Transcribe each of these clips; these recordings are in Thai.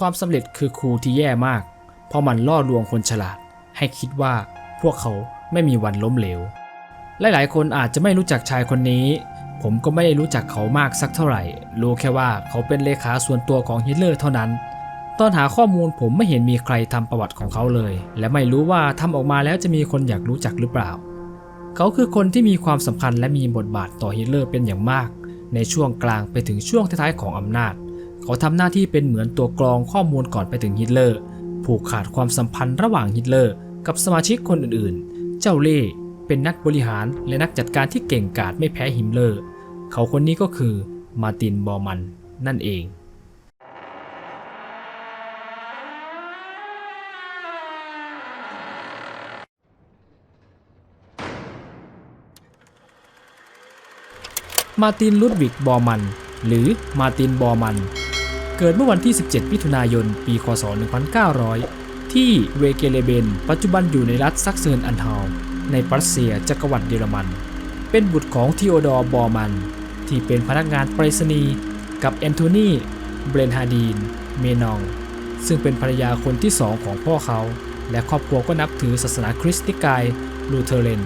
ความสำเร็จคือครูที่แย่มาก เพราะมันล่อลวงคนฉลาด ให้คิดว่าพวกเขาไม่มีวันล้มเหลว หลายๆ คนอาจจะไม่รู้จักชายคนนี้ ผมก็ไม่ได้รู้จักเขามากสักเท่าไหร่ รู้แค่ว่าเขาเป็นเลขาส่วนตัวของฮิตเลอร์เท่านั้น ตอนหาข้อมูลผมไม่เห็นมีใครทำประวัติของเขาเลย และไม่รู้ว่าทำออกมาแล้วจะมีคนอยากรู้จักหรือเปล่า เขาคือคนที่มีความสำคัญและมีบทบาทต่อฮิตเลอร์เป็นอย่างมาก ในช่วงกลางไปถึงช่วงท้ายๆของอำนาจ เขาทำหน้าที่เป็นเหมือนตัวกรองข้อมูลก่อนไปถึงฮิตเลอร์ ผูกขาดความสัมพันธ์ระหว่างฮิตเลอร์ กับสมาชิกคนอื่นๆ เจ้าเล่เป็นนักบริหารและนักจัดการที่เก่งกาจไม่แพ้ฮิมเลอร์ เขาคนนี้ก็คือมาร์ตินบอมันนั่นเองมาร์ตินลุดวิกบอมัน หรือมาร์ตินบอมัน เกิดเมื่อวันที่ 17 มิถุนายน ปี คศ 1900 ที่เวเกเลเบน ปัจจุบันอยู่ในรัฐซักเซิร์นอันฮาลในปรัสเซียจักรวรรดิเยอรมัน เป็นบุตรของทีโอดอร์ บอร์มัน ที่เป็นพนักงานไปรษณีย์กับแอนโทนี เบรนฮาดีน เมนอง ซึ่งเป็นภรรยาคนที่สองของพ่อเขา และครอบครัวก็นับถือศาสนาคริสต์นิกายลูเทเรน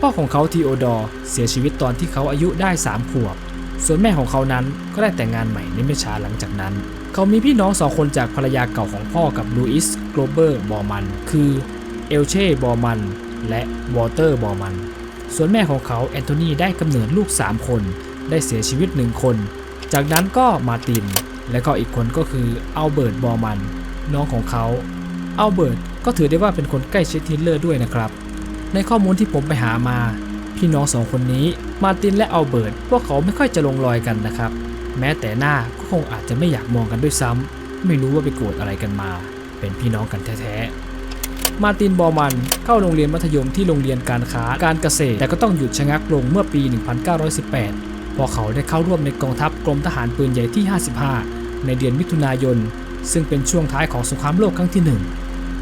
พ่อของเขาทีโอดอร์เสียชีวิตตอนที่เขาอายุได้ 3 ขวบ ส่วนแม่ของเขานั้นก็ได้แต่งงานใหม่ในไม่ช้าหลังจากนั้น เขามีพี่น้องสองคนจากภรรยาเก่าของพ่อกับลูอิสโกลเบอร์บอร์มัน คือเอลเช่บอร์มันและวอเตอร์บอร์มัน ส่วนแม่ของเขาแอนโทนีได้กำเนิดลูก 3 คน ได้เสียชีวิต1คน จากนั้นก็มาติน และก็อีกคนก็คืออัลเบิร์ตบอร์มัน น้องของเขาอัลเบิร์ตก็ถือได้ว่าเป็นคนใกล้ชิดฮิตเลอร์ด้วยนะครับ ในข้อมูลที่ผมไปหามา พี่น้องสองคนนี้มาตินและอัลเบิร์ตพวกเขาไม่ค่อยจะลงรอยกันนะครับ แม้แต่หน้าก็คงอาจจะไม่อยากมองกันด้วยซ้ำไม่รู้ว่าไปโกรธอะไรกันมา เป็นพี่น้องกันแท้ๆ มาตินบอมันเข้าโรงเรียนมัธยมที่โรงเรียนการค้าการเกษตร แต่ก็ต้องหยุดชะงักลงเมื่อปี 1918พราะเขาได้เข้าร่วมในกองทัพกรมทหารปืนใหญ่ที่ 55 ในเดือนมิถุนายน ซึ่งเป็นช่วงท้ายของสงครามโลกครั้งที่หนึ่ง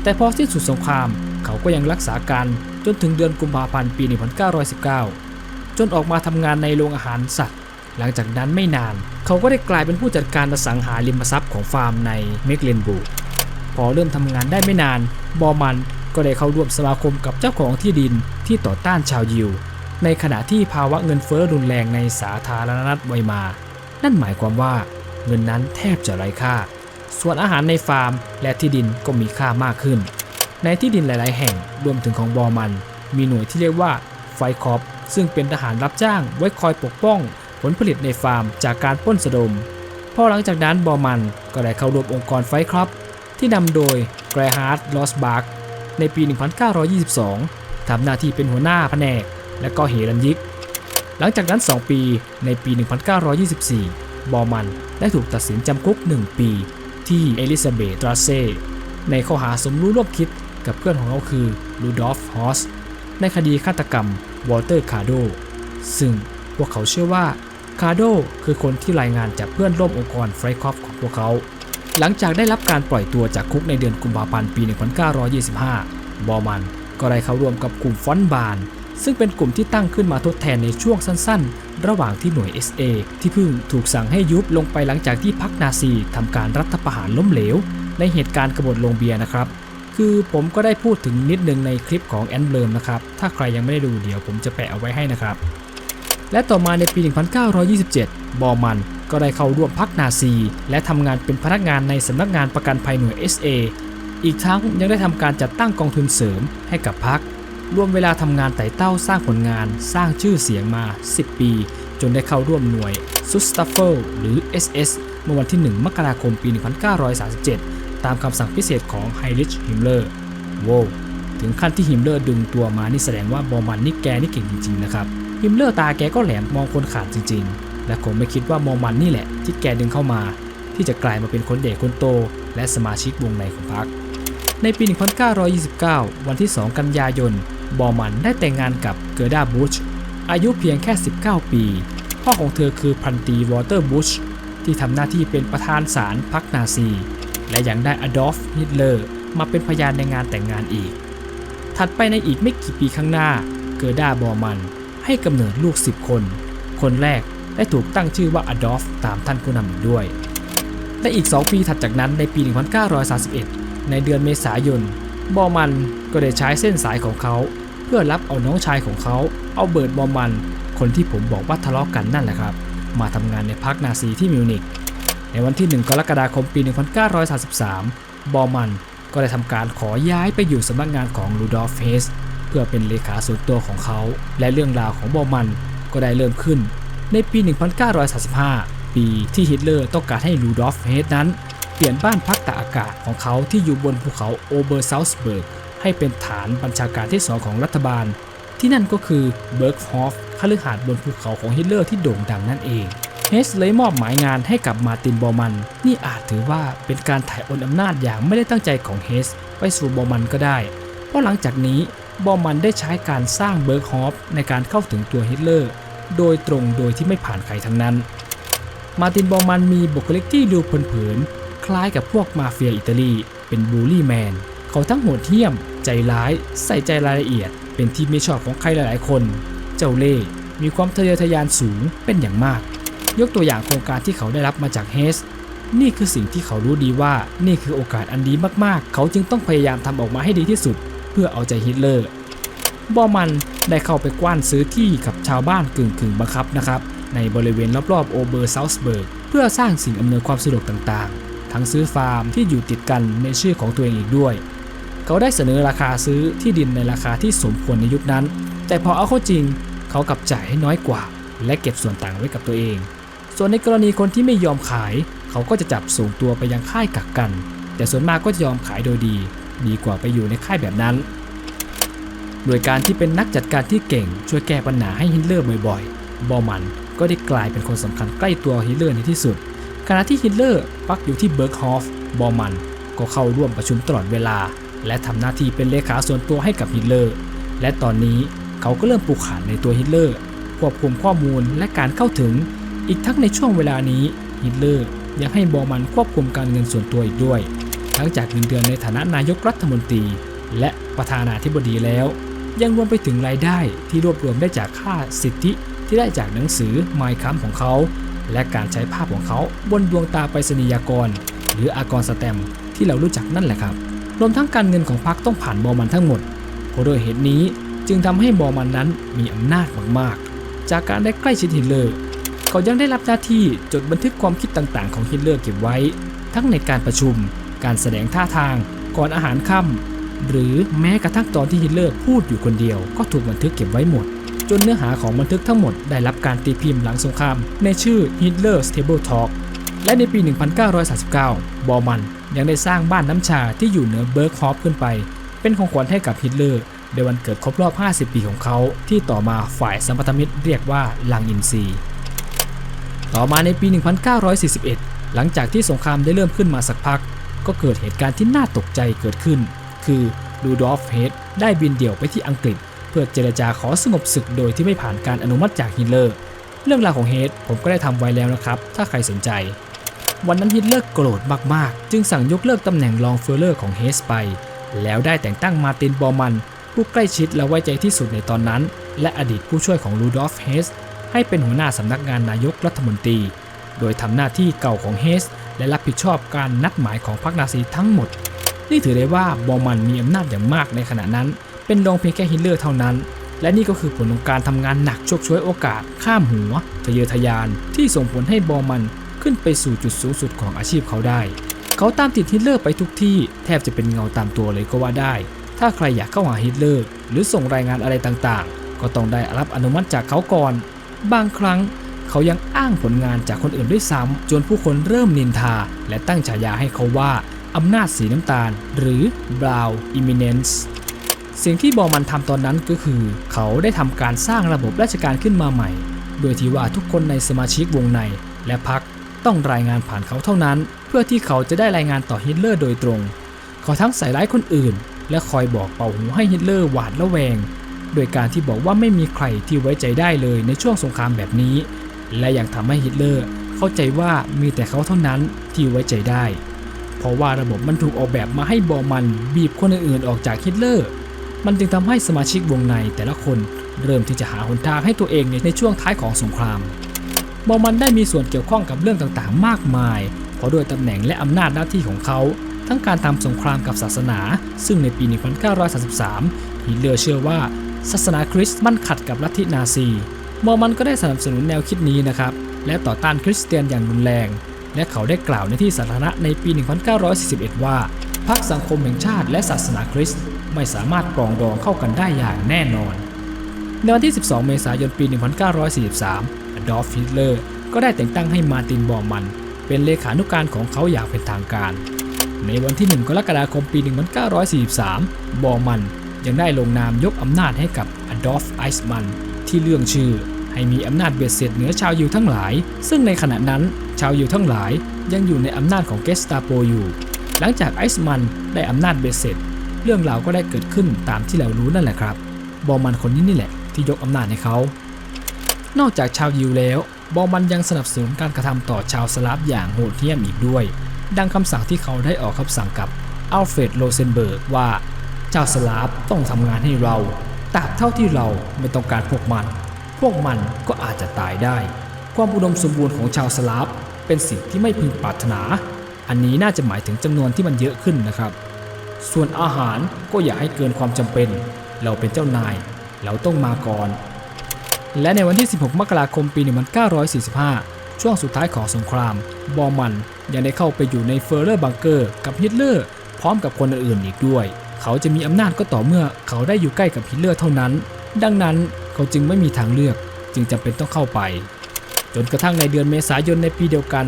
แต่พอสิ้นสุดสงครามเขาก็ยังรักษาการ จนถึงเดือนกุมภาพันธ์ปี 1919 จนออกมาทำงานในโรงอาหารสัตว์ หลังจากนั้นไม่นาน เขาก็ได้กลายเป็นผู้จัดการอสังหาริมทรัพย์ของฟาร์มในเมกเลนบูพอเริ่มทำงานได้ไม่นาน บอมันก็ได้เข้าร่วมสมาคมกับเจ้าของที่ดินที่ต่อต้านชาวยิว ในขณะที่ภาวะเงินเฟ้อรุนแรงในสาธารณรัฐไวมา นั่นหมายความว่าเงินนั้นแทบจะไร้ค่า ส่วนอาหารในฟาร์มและที่ดินก็มีค่ามากขึ้น ในที่ดินหลาย ๆ แห่งรวมถึงของบอมัน มีหน่วยที่เรียกว่าไฟคอปซึ่งเป็นทหารรับจ้างไว้คอยปกป้อง ผลผลิตในฟาร์มจากการปล้นสะดมพอหลังจากนั้นบอมันก็ได้เข้าร่วมองค์กรไฟคอปที่นำโดยแกรฮาร์ดลอสบาร์กในปี 1922 ทำหน้าที่เป็นหัวหน้าแผนก และก็เฮรันยิก หลังจากนั้น 2 ปีในปี 1924 บอมันได้ถูกตัดสินจำคุก 1 ปี ที่เอลิซาเบธราเซในข้อหาสมรู้ร่วมคิด กับเพื่อนของเขาคือลูดอฟฮอสในคดีฆาตกรรมวอลเตอร์คาโดซึ่งพวกเขาเชื่อว่าคาโดคือคนที่รายงานจากเพื่อนร่วมองค์กรไฟคอฟของพวกเขา หลังจากได้รับการปล่อยตัวจากคุกในเดือนกุมภาพันธ์ปี 1925 บอมันก็ได้เข้าร่วมกับกลุ่มฟอนบาน ซึ่งเป็นกลุ่มที่ตั้งขึ้นมาทดแทนในช่วงสั้นๆ ระหว่างที่หน่วย SA ที่เพิ่งถูกสั่งให้ยุบลงไปหลังจากที่พรรคนาซีทำการรัฐประหารล้มเหลว ในเหตุการณ์กบฏโรงเบียนะครับ คือผมก็ได้พูดถึงนิดนึงในคลิปของแอนเบลมนะครับ ถ้าใครยังไม่ได้ดูเดี๋ยวผมจะแปะเอาไว้ให้นะครับ และต่อมาในปี 1927 บอมันก็ได้เข้าร่วมพรรคนาซี และทำงานเป็นพนักงานในสำนักงานประกันภัยหน่วย SA อีกทั้งยังได้ทำการจัดตั้งกองทุนเสริมให้กับพรรครวมเวลาทำงานไต่เต้าสร้างผลงานสร้างชื่อเสียงมา 10 ปี จนได้เข้าร่วมหน่วยซุสตัฟเฟลหรือ SS เมื่อวันที่ 1 มกราคมปี 1937 ตามคำสั่งพิเศษของไฮริชฮิมเลอร์โว้ถึงขั้นที่ฮิมเลอร์ดึงตัวมานี่แสดงว่าบอมันนี่แกนี่เก่งจริงๆนะครับฮิมเลอร์ตาแกก็แหลมมองคนขาดจริงๆ และคงไม่คิดว่ามอมันนี่แหละ ที่แกดึงเข้ามา ที่จะกลายมาเป็นคนเด็กคนโต และสมาชิกวงในของพรรคในปี 1929 วันที่ 2 กันยายน บอมันได้แต่งงานกับเกอร์ดาบูช อายุเพียงแค่ 19 ปี พ่อของเธอคือพันตีวอเตอร์บูช ที่ทำหน้าที่เป็นประธานศาลพรรคนาซี และยังได้อดอล์ฟฮิตเลอร์มาเป็นพยานในงานแต่งงานอีก ถัดไปในอีกไม่กี่ปีข้างหน้า เกอร์ดาบอร์มันให้กำเนิดลูก 10 คน คนแรกได้ถูกตั้งชื่อว่าอดอล์ฟตามท่านผู้นำอีกด้วย และอีก 2 ปีถัดจากนั้นในปี 1931 ในเดือนเมษายน บอมันก็ได้ใช้เส้นสายของเขา เพื่อรับเอาน้องชายของเขาเอาเบิร์ตบอมัน คนที่ผมบอกว่าทะเลาะกันนั่นแหละครับ มาทำงานในพรรคนาซีที่มิวนิก ในวันที่ 1 กรกฎาคมปี 1933 บอมันก็ได้ทำการขอย้ายไปอยู่สำนักงานของลูดอล์ฟเฮสเพื่อเป็นเลขาส่วนตัวของเขา และเรื่องราวของบอมันก็ได้เริ่มขึ้น ในปี 1935 ปีที่ฮิตเลอร์ต้องการให้ลูดอล์ฟเฮสนั้น เปลี่ยนบ้านพักตากอากาศของเขาที่อยู่บนภูเขาโอเบอร์ซาสเบิร์กให้เป็นฐานบัญชาการที่สองของรัฐบาล ที่นั่นก็คือเบิร์กฮอฟคฤหาสน์บนภูเขาของฮิตเลอร์ที่โด่งดังนั่นเอง เฮสเลยมอบหมายงานให้กับมาตินบอมัน นี่อาจถือว่าเป็นการถ่ายโอนอำนาจอย่างไม่ได้ตั้งใจของเฮสไปสู่บอมันก็ได้ เพราะหลังจากนี้บอมันได้ใช้การสร้างเบิร์กฮอฟในการเข้าถึงตัวฮิตเลอร์ โดยตรงโดยที่ไม่ผ่านใครทั้งนั้น มาตินบอมันมีบุคลิกที่ดูเผินๆคล้ายกับพวกมาเฟียอิตาลี เป็นบูลลี่แมน เขาทั้งโหดเหี้ยม ใจร้าย ใส่ใจรายละเอียด เป็นที่ไม่ชอบของใครหลายๆ คน เจ้าเล่ห์มีความทะเยอทะยานสูงเป็นอย่างมาก ยกตัวอย่างโครงการที่เขาได้รับมาจากเฮสนี่คือสิ่งที่เขารู้ดีว่านี่คือโอกาสอันดีมากๆ เขาจึงต้องพยายามทำออกมาให้ดีที่สุด เพื่อเอาใจฮิตเลอร์บอมันได้เข้าไปกว้านซื้อที่กับชาวบ้านกึ่งกึ่งๆบังคับนะครับ ในบริเวณรอบๆโอเบอร์ซาส์เบิร์กเพื่อสร้างสิ่งอำนวยความสะดวกต่างๆ ทั้งซื้อฟาร์มที่อยู่ติดกันในชื่อของตัวเองอีกด้วย เขาได้เสนอราคาซื้อที่ดินในราคาที่สมควรในยุคนั้น แต่พอเอาเข้าจริง เขากลับจ่ายให้น้อยกว่า และเก็บส่วนต่างไว้กับตัวเอง ส่วนในกรณีคนที่ไม่ยอมขาย เขาก็จะจับส่งตัวไปยังค่ายกักกัน แต่ส่วนมากก็จะยอมขายโดยดี ดีกว่าไปอยู่ในค่ายแบบนั้น โดยการที่เป็นนักจัดการที่เก่ง ช่วยแก้ปัญหาให้ฮิตเลอร์บ่อยๆ บอมันก็ได้กลายเป็นคนสำคัญใกล้ตัวฮิตเลอร์ในที่สุด ขณะที่ฮิตเลอร์พักอยู่ที่เบิร์กฮอฟ บอมันก็เข้าร่วมประชุมตลอดเวลา และทำหน้าที่เป็นเลขาส่วนตัวให้กับฮิตเลอร์ และตอนนี้เขาก็เริ่มปลูกขาดในตัวฮิตเลอร์ควบคุมข้อมูลและการเข้าถึง อีกทั้งในช่วงเวลานี้ฮิตเลอร์ยังให้บอมันควบคุมการเงินส่วนตัวอีกด้วย ทั้งจากเงินเดือนในฐานะนายกรัฐมนตรี และประธานาธิบดีแล้ว ยังรวมไปถึงรายได้ที่รวบรวมได้จากค่าสิทธิที่ได้จากหนังสือไมค์คัมของเขา และการใช้ภาพของเขาบนดวงตาไปรษณียากร หรืออากรสแตมที่เรารู้จักนั่นแหละครับรวมทั้งการเงินของพรรคต้องผ่านบอมันทั้งหมดเพราะโดยเหตุนี้จึงทำให้บอมันนั้นมีอำนาจมากๆ จากการได้ใกล้ชิดฮิตเลอร์ เขายังได้รับหน้าที่จดบันทึกความคิดต่างๆ ของฮิตเลอร์เก็บไว้ ทั้งในการประชุม การแสดงท่าทาง ก่อนอาหารค่ำหรือแม้กระทั่งตอนที่ฮิตเลอร์พูดอยู่คนเดียวก็ถูกบันทึกเก็บไว้หมด จนเนื้อหาของบันทึกทั้งหมดได้รับการตีพิมพ์หลังสงครามในชื่อ Hitler's Table Talk และในปี 1939 บอมันยังได้สร้างบ้านน้ำชาที่อยู่เหนือเบิร์กฮอฟขึ้นไป เป็นของขวัญให้กับฮิตเลอร์ในวันเกิดครบรอบ 50 ปีของเขา ที่ต่อมาฝ่ายสัมพันธมิตรเรียกว่าลังอินซี ต่อมาในปี 1941 หลังจากที่สงครามได้เริ่มขึ้นมาสักพัก ก็เกิดเหตุการณ์ที่น่าตกใจเกิดขึ้น คือลูดอล์ฟเฮดได้บินเดี่ยวไปที่อังกฤษ เพื่อเจรจาขอสงบศึกโดยที่ไม่ผ่านการอนุมัติจากฮิตเลอร์ เรื่องราวของเฮดผมก็ได้ทำไว้แล้วนะครับ ถ้าใครสนใจ วันนั้นฮิตเลอร์โกรธมากๆ จึงสั่งยกเลิกตำแหน่งรองเฟอร์เลอร์ของเฮสไป แล้วได้แต่งตั้งมาตินบอมันผู้ใกล้ชิดและไว้ใจที่สุดในตอนนั้น และอดีตผู้ช่วยของลูดอล์ฟเฮส ให้เป็นหัวหน้าสำนักงานนายกรัฐมนตรี โดยทำหน้าที่เก่าของเฮสและรับผิดชอบการนัดหมายของพรรคนาซีทั้งหมด นี่ถือได้ว่าบอมันมีอำนาจอย่างมากในขณะนั้น เป็นรองเพียงแค่ฮิตเลอร์เท่านั้น และนี่ก็คือผลของการทำงานหนักชกช่วยโอกาส ข้ามหัวทะเยอทะยาน ที่ส่งผลให้บอมันขึ้นไปสู่จุดสูงสุดของอาชีพเขาได้ เขาตามติดฮิตเลอร์ไปทุกที่แทบจะเป็นเงาตามตัวเลยก็ว่าได้ ถ้าใครอยากเข้าหาฮิตเลอร์ หรือส่งรายงานอะไรต่างๆ ก็ต้องได้รับอนุมัติจากเขาก่อน บางครั้งเขายังอ้างผลงานจากคนอื่นด้วยซ้ำจนผู้คนเริ่มนินทา และตั้งฉายาให้เขาว่าอำนาจสีน้ำตาล หรือ Brown Eminence สิ่งที่บอมันทำตอนนั้นก็คือ เขาได้ทำการสร้างระบบราชการขึ้นมาใหม่ โดยที่ว่าทุกคนในสมาชิกวงใน และพรรคต้องรายงานผ่านเขาเท่านั้น เพื่อที่เขาจะได้รายงานต่อฮิตเลอร์โดยตรง เขาทั้งใส่ร้ายคนอื่น และคอยบอกเป่าหูให้ฮิตเลอร์หวาดระแวง โดยการที่บอกว่าไม่มีใครที่ไว้ใจได้เลยในช่วงสงครามแบบนี้ และยังทำให้ฮิตเลอร์เข้าใจว่ามีแต่เขาเท่านั้นที่ไว้ใจได้ เพราะว่าระบบมันถูกออกแบบมาให้บอมันบีบคนอื่นๆออกจากฮิตเลอร์ มันจึงทำให้สมาชิกวงในแต่ละคนเริ่มที่จะหาหนทางให้ตัวเองในช่วงท้ายของสงครามบอมันได้มีส่วนเกี่ยวข้องกับเรื่องต่างๆ มากมาย เพราะด้วยตำแหน่งและอำนาจหน้าที่ของเขา ทั้งการทำสงครามกับศาสนา ซึ่งในปี 1933ฮิตเลอร์เชื่อว่า ศาสนาคริสต์มันขัดกับลัทธินาซีมอร์มันก็ได้สนับสนุนแนวคิดนี้นะครับ และต่อต้านคริสเตียนอย่างรุนแรง และเขาได้กล่าวในที่สาธารณะในปี 1941 ว่าพรรคสังคมแห่งชาติและศาสนาคริสต์ไม่สามารถปรองดองเข้ากันได้อย่างแน่นอน ในวันที่ 12 เมษายนปี 1943อดอล์ฟฮิตเลอร์ก็ได้แต่งตั้งให้มาตินบอร์มัน เป็นเลขานุการของเขาอย่างเป็นทางการ ในวันที่ 1 กรกฎาคมปี 1943 บอร์มัน ยังได้ลงนามยกอำนาจให้กับอดอล์ฟไอซ์มันที่เรื่องชื่อ ให้มีอำนาจเบ็ดเสร็จเหนือชาวยิวทั้งหลาย ซึ่งในขณะนั้นชาวยิวทั้งหลายยังอยู่ในอำนาจของเกสตาโปอยู่ หลังจากไอซ์มันได้อำนาจเบ็ดเสร็จเรื่องราวก็ได้เกิดขึ้นตามที่เรารู้นั่นแหละครับบอมันคนนี้นี่แหละที่ยกอำนาจให้เขา นอกจากชาวยิวแล้ว บอมันยังสนับสนุนการกระทำต่อชาวสลาฟอย่างโหดเหี้ยมอีกด้วย ดังคำสั่งที่เขาได้ออกคำสั่งกับอัลเฟรดโรเซนเบิร์กว่า เจ้าสลาฟต้องทำงานให้เราตราบเท่าที่เราไม่ต้องการพวกมัน พวกมันก็อาจจะตายได้ ความอุดมสมบูรณ์ของชาวสลาฟเป็นสิ่งที่ไม่พึงปรารถนา อันนี้น่าจะหมายถึงจำนวนที่มันเยอะขึ้นนะครับ ส่วนอาหารก็อย่าให้เกินความจำเป็น เราเป็นเจ้านาย เราต้องมาก่อน และในวันที่ 16 มกราคมปี 1945 ช่วงสุดท้ายของสงคราม บอมันยังได้เข้าไปอยู่ในเฟอร์เรอร์บังเกอร์กับฮิตเลอร์พร้อมกับคนอื่นๆอีกด้วย เขาจะมีอำนาจก็ต่อเมื่อเขาได้อยู่ใกล้กับฮิตเลอร์เท่านั้น ดังนั้นเขาจึงไม่มีทางเลือกจึงจำเป็นต้องเข้าไป จนกระทั่งในเดือนเมษายนในปีเดียวกัน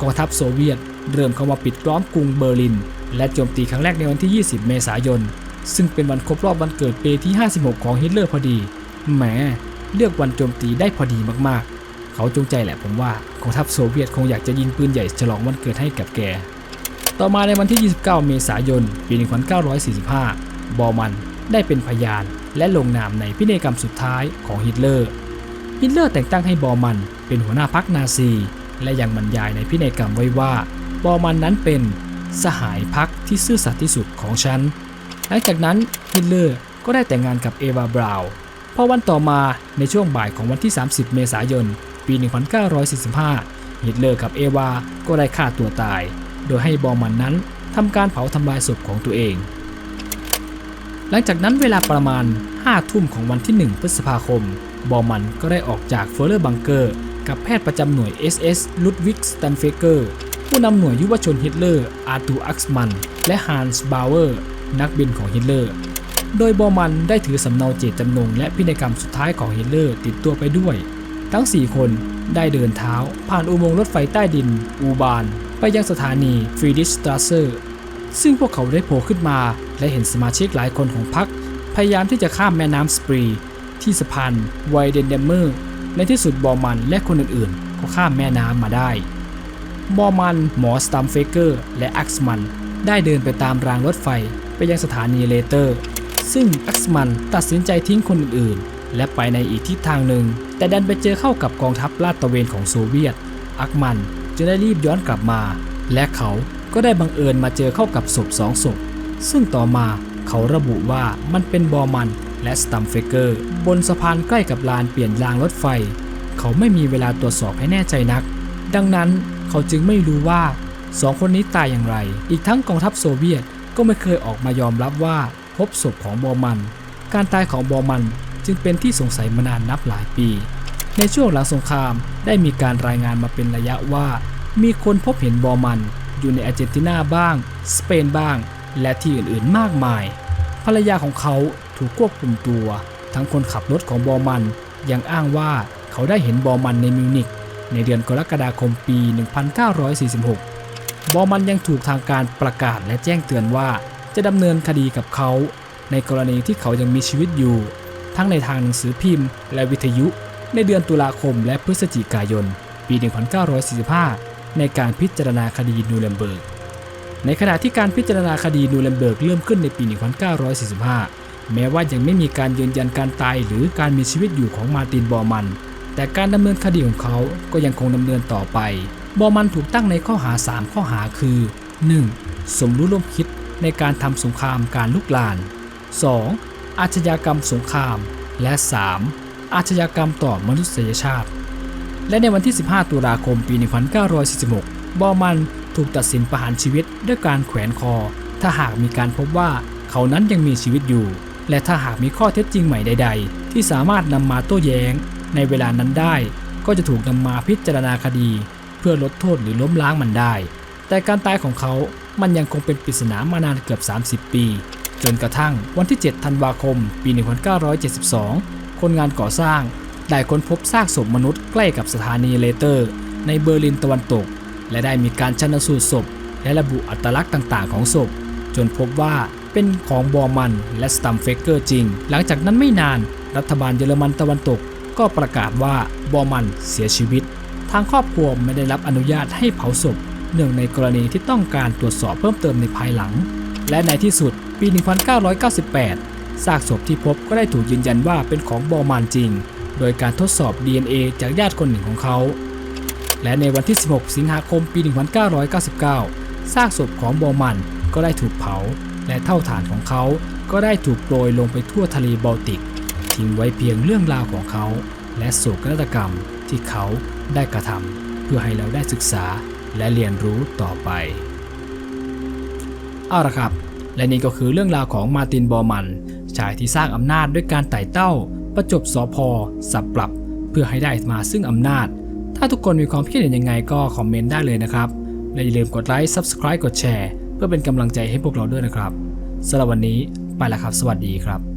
กองทัพโซเวียต เริ่มเข้ามาปิดล้อมกรุงเบอร์ลิน และโจมตีครั้งแรกในวันที่ 20 เมษายน ซึ่งเป็นวันครบรอบวันเกิดปีที่ 56 ของฮิตเลอร์พอดี แหม เลือกวันโจมตีได้พอดีมากๆ เขาจงใจแหละผมว่ากองทัพโซเวียตคงอยากจะยิงปืนใหญ่ฉลองวันเกิดให้กับแก ต่อมาในวันที่ 29 เมษายน ปี 1945 บอมันได้เป็นพยานและลงนามในพินัยกรรมสุดท้ายของฮิตเลอร์ ฮิตเลอร์แต่งตั้งให้บอมันเป็นหัวหน้าพรรคนาซี และยังบรรยายในพินัยกรรมไว้ว่า บอมันนั้นเป็นสหายพรรคที่ซื่อสัตย์ที่สุดของฉัน หลังจากนั้นฮิตเลอร์ก็ได้แต่งงานกับเอวาบราว์พอวันต่อมาในช่วงบ่ายของวันที่ 30 เมษายน ปี 1945 ฮิตเลอร์กับเอวาก็ได้ฆ่าตัวตาย โดยให้บอมันนั้นทำการเผาทำลายศพของตัวเอง หลังจากนั้นเวลาประมาณ 5 ทุ่มของวันที่ 1 พฤษภาคม บอมันก็ได้ออกจากเฟอร์เรอร์บังเกอร์ กับแพทย์ประจำหน่วย SS ลุดวิกสตันเฟเกอร์ผู้นำหน่วยยุวชนฮิตเลอร์ อาร์ตูอักซ์มัน และฮันส์บาวเวอร์ นักบินของฮิตเลอร์ โดยบอมันได้ถือสำเนาเจตจำนงและพินัยกรรมสุดท้ายของฮิตเลอร์ติดตัวไปด้วย ทั้ง 4 คนได้เดินเท้าผ่านอุโมงค์รถไฟใต้ดิน อูบาน ไปยังสถานีฟรีดิสตราเซอร์ซึ่งพวกเขาได้โผล่ขึ้นมาและเห็นสมาชิกหลายคนของพรรคพยายามที่จะข้ามแม่น้ำสปรี ที่สะพานไวเดนเดมเมอร์ในที่สุดบอมันและคนอื่นๆ ก็ข้ามแม่น้ำมาได้ บอมันหมอสตัมเฟเกอร์และอักซ์มันได้เดินไปตามรางรถไฟไปยังสถานีเลเตอร์ ซึ่งอักซ์มันตัดสินใจทิ้งคนอื่นๆ และไปในอีกทิศทางหนึ่ง แต่ดันไปเจอเข้ากับกองทัพลาดตระเวนของโซเวียต อักมัน จึงได้รีบย้อนกลับมา และเขาก็ได้บังเอิญมาเจอเข้ากับศพสองศพ ซึ่งต่อมาเขาระบุว่ามันเป็นบอมันและสตัมเฟเกอร์ บนสะพานใกล้กับลานเปลี่ยนรางรถไฟ เขาไม่มีเวลาตรวจสอบให้แน่ใจนัก ดังนั้นเขาจึงไม่รู้ว่าสองคนนี้ตายอย่างไร อีกทั้งกองทัพโซเวียตก็ไม่เคยออกมายอมรับว่าพบศพของบอมัน การตายของบอมันจึงเป็นที่สงสัยมานานนับหลายปี ในช่วงหลังสงครามได้มีการรายงานมาเป็นระยะว่า มีคนพบเห็นบอร์มันอยู่ในอาร์เจนตินาบ้าง สเปนบ้าง และที่อื่นๆมากมาย ภรรยาของเขาถูกควบคุมตัว ทั้งคนขับรถของบอร์มันยังอ้างว่าเขาได้เห็นบอร์มันในมิวนิกในเดือนกรกฎาคมปี 1946 บอร์มันยังถูกทางการประกาศและแจ้งเตือนว่าจะดำเนินคดีกับเขา ในกรณีที่เขายังมีชีวิตอยู่ ทั้งในทางหนังสือพิมพ์ และวิทยุ ในเดือนตุลาคมและพฤศจิกายน ปี 1945 ในการพิจารณาคดีนูเรมเบิร์ก ในขณะที่การพิจารณาคดีนูเรมเบิร์กเริ่มขึ้นในปี 1945 แม้ว่ายังไม่มีการยืนยันการตายหรือการมีชีวิตอยู่ของมาตินบอมัน แต่การดำเนินคดีของเขาก็ยังคงดำเนินต่อไป บอมันถูกตั้งในข้อหา 3 ข้อหาคือ 1. สมรู้ร่วมคิดในการทำสงครามการลุกลาน 2. อาชญากรรมสงคราม และ 3. อาชญากรรมต่อมนุษยชาติ และในวันที่ 15 ตุลาคมปี 1946 บอมันถูกตัดสินประหารชีวิตด้วยการแขวนคอ ถ้าหากมีการพบว่าเขานั้นยังมีชีวิตอยู่ และถ้าหากมีข้อเท็จจริงใหม่ใด ๆ ที่สามารถนำมาโต้แย้ง ในเวลานั้นได้ ก็จะถูกนำมาพิจารณาคดี เพื่อลดโทษหรือล้มล้างมันได้ แต่การตายของเขามันยังคงเป็นปริศนามานานเกือบ 30 ปี จนกระทั่งวันที่ 7 ธันวาคม ปี 1972 คนงานก่อสร้าง ได้ค้นพบซากศพมนุษย์ใกล้กับสถานีเลเตอร์ ในเบอร์ลินตะวันตก และได้มีการชันสูตรศพ และระบุอัตลักษณ์ต่างๆ ของศพ จนพบว่าเป็นของบอร์มันและสตัมเฟกเกอร์จริง หลังจากนั้นไม่นานรัฐบาลเยอรมันตะวันตก ก็ประกาศว่าบอร์มันเสียชีวิต ทางครอบครัวไม่ได้รับอนุญาตให้เผาศพเนื่องในกรณีที่ต้องการตรวจสอบเพิ่มเติมในภายหลัง และในที่สุดปี 1998 ซากศพที่พบก็ได้ถูกยืนยันว่าเป็นของบอมันจริง โดยการทดสอบ DNA จากญาติคนหนึ่งของเขา และในวันที่ 16 สิงหาคมปี 1999 ซากศพของบอมันก็ได้ถูกเผา และเท่าฐานของเขาก็ได้ถูกโปรยลงไปทั่วทะเลบอลติก ทิ้งไว้เพียงเรื่องราวของเขา และโศกนาฏกรรมที่เขาได้กระทำเพื่อให้เราได้ศึกษาและเรียนรู้ต่อไป เอาละครับ และนี่ก็คือเรื่องราวของมาตินบอมัน ชายที่สร้างอำนาจด้วยการไต่เต้า ประจบสอพอสับปรับ เพื่อให้ได้มาซึ่งอำนาจ ถ้าทุกคนมีความคิดเห็นยังไงก็คอมเมนต์ได้เลยนะครับ และอย่าลืมกดไลค์ Subscribe กดแชร์ เพื่อเป็นกำลังใจให้พวกเราด้วยนะครับสำหรับวันนี้ไปแล้วครับ สวัสดีครับ